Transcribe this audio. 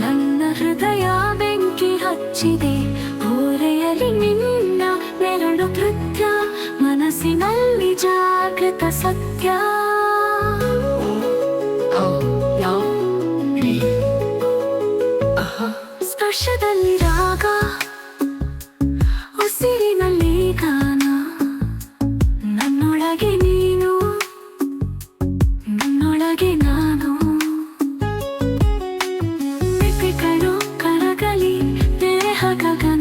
ನನ್ನ ಹೃದಯ ಬೆಂಕಿ ಹಚ್ಚಿದೆ. ಮನಸ್ಸಿನಲ್ಲಿ ಜಾಗೃತ ಸತ್ಯ. ಸ್ಪರ್ಶದಲ್ಲಿ ರಾಗ. ಉಸಿರಿನಲ್ಲಿ ಗಾನ. ನನ್ನೊಳಗೆ ha ha ha